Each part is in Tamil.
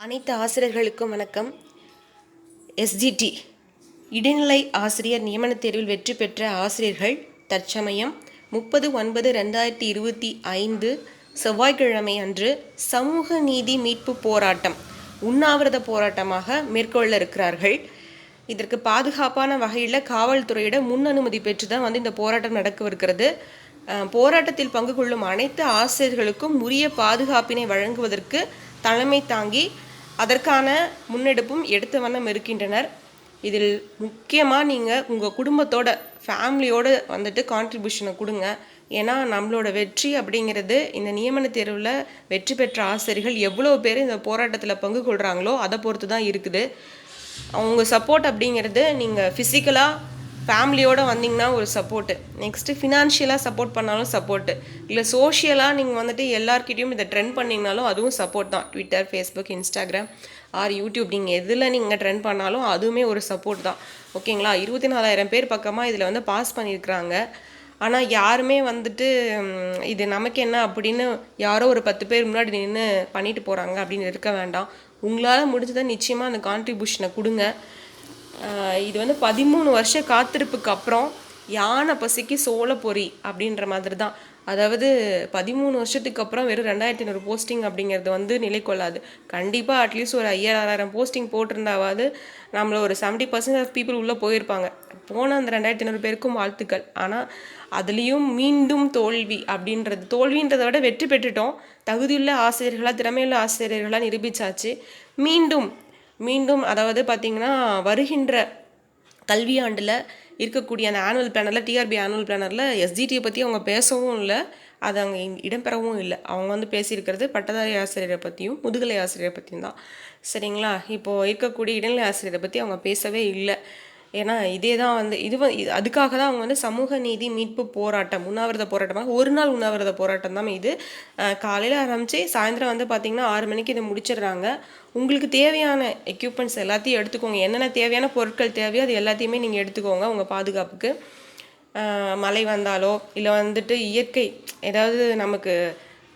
அனைத்து ஆசிரியர்களுக்கும் வணக்கம். எஸ்ஜிடி இடைநிலை ஆசிரியர் நியமனத் தேர்வில் வெற்றி பெற்ற ஆசிரியர்கள் தற்சமயம் முப்பது ஒன்பது ரெண்டாயிரத்தி இருபத்தி ஐந்து செவ்வாய்க்கிழமை அன்று சமூக நீதி மீட்பு போராட்டம் உண்ணாவிரத போராட்டமாக மேற்கொள்ள இருக்கிறார்கள். இதற்கு பாதுகாப்பான வகையில் காவல்துறையிட முன் அனுமதி பெற்று தான் வந்து இந்த போராட்டம் நடக்கவிருக்கிறது. போராட்டத்தில் பங்கு கொள்ளும் அனைத்து ஆசிரியர்களுக்கும் உரிய பாதுகாப்பினை வழங்குவதற்கு தலைமை தாங்கி அதற்கான முன்னெடுப்பும் எடுத்த வண்ணம் இருக்கின்றனர். இதில் முக்கியமாக நீங்கள் உங்கள் குடும்பத்தோட ஃபேமிலியோடு வந்துட்டு கான்ட்ரிபியூஷனை கொடுங்க. ஏன்னா நம்மளோட வெற்றி அப்படிங்கிறது இந்த நியமன தேர்வில் வெற்றி பெற்ற ஆசிரியர்கள் எவ்வளோ பேர் இந்த போராட்டத்தில் பங்கு கொள்கிறாங்களோ அதை பொறுத்து தான் இருக்குது. அவங்க சப்போர்ட் அப்படிங்கிறது நீங்கள் ஃபிசிக்கலாக ஃபேமிலியோடு வந்தீங்கன்னா ஒரு சப்போர்ட்டு நெக்ஸ்ட்டு ஃபினான்ஷியலாக சப்போர்ட் பண்ணாலும் சப்போர்ட்டு இல்லை சோஷியலாக நீங்கள் வந்துட்டு எல்லாருக்கிட்டையும் இதை ட்ரெண்ட் பண்ணிங்கனாலும் அதுவும் சப்போர்ட் தான். Twitter Facebook Instagram or YouTube நீங்கள் எதில் நீங்கள் ட்ரெண்ட் பண்ணாலும் அதுவுமே ஒரு சப்போர்ட் தான். ஓகேங்களா இருபத்தி நாலாயிரம் பேர் பக்கமாக இதில் வந்து பாஸ் பண்ணியிருக்கிறாங்க ஆனால் யாருமே வந்துட்டு இது நமக்கு என்ன அப்படின்னு யாரோ ஒரு பத்து பேர் முன்னாடி நின்று பண்ணிட்டு போகிறாங்க அப்படின்னு இருக்க வேண்டாம். உங்களால் முடிஞ்சதை நிச்சயமாக அந்த கான்ட்ரிபியூஷனை கொடுங்க. இது வந்து பதிமூணு வருஷ காத்திருப்புக்கு அப்புறம் யானை பசிக்கு சோள பொறி அப்படின்ற மாதிரி தான். அதாவது பதிமூணு வருஷத்துக்கு அப்புறம் வெறும் ரெண்டாயிரத்தி ஐநூறு போஸ்டிங் அப்படிங்கிறது வந்து நிலை கொள்ளாது கண்டிப்பாக அட்லீஸ்ட் ஒரு ஐயாயிரம் போஸ்டிங் போட்டிருந்தாவது நம்மள ஒரு செவன்ட்டி பர்சன்ட் ஆஃப் பீப்புள் உள்ளே போயிருப்பாங்க. போன அந்த ரெண்டாயிரத்தி ஐநூறு பேருக்கும் வாழ்த்துக்கள். ஆனால் அதுலேயும் மீண்டும் தோல்வி அப்படின்றது தோல்வின்றதை விட வெற்றி பெற்றுட்டோம். தகுதியுள்ள ஆசிரியர்களாக திறமையுள்ள ஆசிரியர்களாக நிரூபிச்சாச்சு. மீண்டும் மீண்டும் அதாவது பார்த்திங்கன்னா வருகின்ற கல்வியாண்டில் இருக்கக்கூடிய அந்த ஆனுவல் பிளானரில் டிஆர்பி ஆனுவல் பிளானரில் எஸ்ஜிடியை பற்றி அவங்க பேசவும் இல்லை. அது அங்கே இடம்பெறவும் இல்லை. அவங்க வந்து பேசியிருக்கிறது பட்டதாரி ஆசிரியரை பற்றியும் முதுகலை ஆசிரியரை பற்றியும் தான். சரிங்களா? இப்போது இருக்கக்கூடிய இடைநிலை ஆசிரியரை பற்றி அவங்க பேசவே இல்லை. ஏன்னா இதே தான் வந்து இது இது- அதுக்காக தான் அவங்க வந்து சமூக நீதி மீட்பு போராட்டம் உண்ணாவிரத போராட்டமாக ஒரு நாள் உண்ணாவிரத போராட்டம் தான் இது. காலையில் ஆரம்பித்து சாயந்தரம் வந்து பார்த்திங்கன்னா ஆறு மணிக்கு இதை முடிச்சிடுறாங்க. உங்களுக்கு தேவையான எக்யூப்மெண்ட்ஸ் எல்லாத்தையும் எடுத்துக்கோங்க. என்னென்ன தேவையான பொருட்கள் தேவையோ அது எல்லாத்தையுமே நீங்கள் எடுத்துக்கோங்க உங்கள் பாதுகாப்புக்கு. மழை வந்தாலோ இல்லை வந்துட்டு இயற்கை ஏதாவது நமக்கு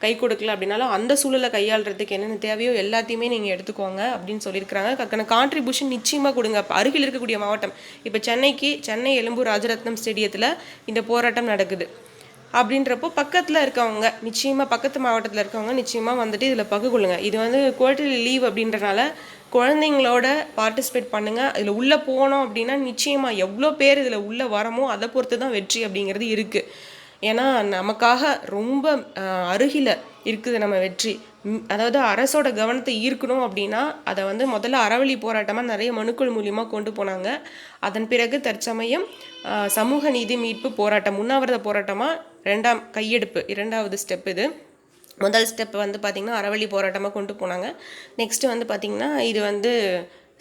கை கொடுக்கல அப்படின்னாலும் அந்த சூழலை கையாளுறதுக்கு என்னென்ன தேவையோ எல்லாத்தையுமே நீங்கள் எடுத்துக்கோங்க அப்படின்னு சொல்லியிருக்கிறாங்க. அதுக்கான கான்ட்ரிபியூஷன் நிச்சயமாக கொடுங்க. அருகில் இருக்கக்கூடிய மாவட்டம். இப்போ சென்னைக்கு சென்னை எழும்பூர் ராஜரத்னம் ஸ்டேடியத்தில் இந்த போராட்டம் நடக்குது. அப்படின்றப்போ பக்கத்தில் இருக்கவங்க நிச்சயமாக பக்கத்து மாவட்டத்தில் இருக்கவங்க நிச்சயமாக வந்துட்டு இதில் பங்கு கொள்ளுங்க. இது வந்து குவார்டர்லி லீவ் அப்படின்றனால குழந்தைங்களோட பார்ட்டிசிபேட் பண்ணுங்கள் இதில் உள்ளே போனோம் அப்படின்னா நிச்சயமாக எவ்வளோ பேர் இதில் உள்ளே வரமோ அதை பொறுத்து தான் வெற்றி அப்படிங்கிறது இருக்குது ஏன்னா நமக்காக ரொம்ப அருகில் இருக்குது நம்ம வெற்றி. அதாவது அரசோட கவனத்தை ஈர்க்கணும் அப்படின்னா அதை வந்து முதல்ல அறவழி போராட்டமாக நிறைய மனுக்கள் மூலியமாக கொண்டு போனாங்க. அதன் பிறகு தற்சமயம் சமூக நீதி மீட்பு போராட்டம் உண்ணாவிரத போராட்டமாக ரெண்டாம் கையெடுப்பு இரண்டாவது ஸ்டெப் இது. முதல் ஸ்டெப் வந்து பார்த்திங்கன்னா அறவழி போராட்டமாக கொண்டு போனாங்க. நெக்ஸ்ட்டு வந்து பார்த்திங்கன்னா இது வந்து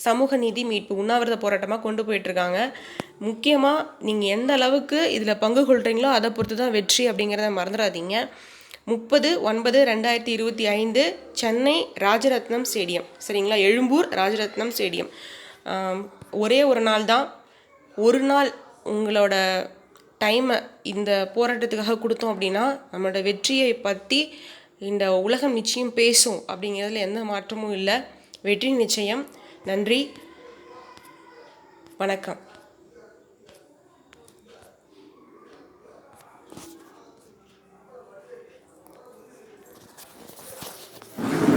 சமூக நீதி மீட்பு உண்ணாவிரத போராட்டமாக கொண்டு போயிட்டுருக்காங்க. முக்கியமாக நீங்கள் எந்த அளவுக்கு இதில் பங்கு கொள்கிறீங்களோ அதை பொறுத்து தான் வெற்றி அப்படிங்கிறத மறந்துடாதீங்க. முப்பது ஒன்பது ரெண்டாயிரத்தி இருபத்தி ஐந்து சென்னை ராஜரத்னம் ஸ்டேடியம். சரிங்களா? எழும்பூர் ராஜரத்னம் ஸ்டேடியம். ஒரே ஒரு நாள் தான். ஒரு நாள் உங்களோட டைமை இந்த போராட்டத்துக்காக கொடுத்தோம் அப்படின்னா நம்மளோட வெற்றியை பற்றி இந்த உலகம் நிச்சயம் பேசும் அப்படிங்கிறதுல எந்த மாற்றமும் இல்லை. வெற்றி நிச்சயம். நன்றி. வணக்கம்.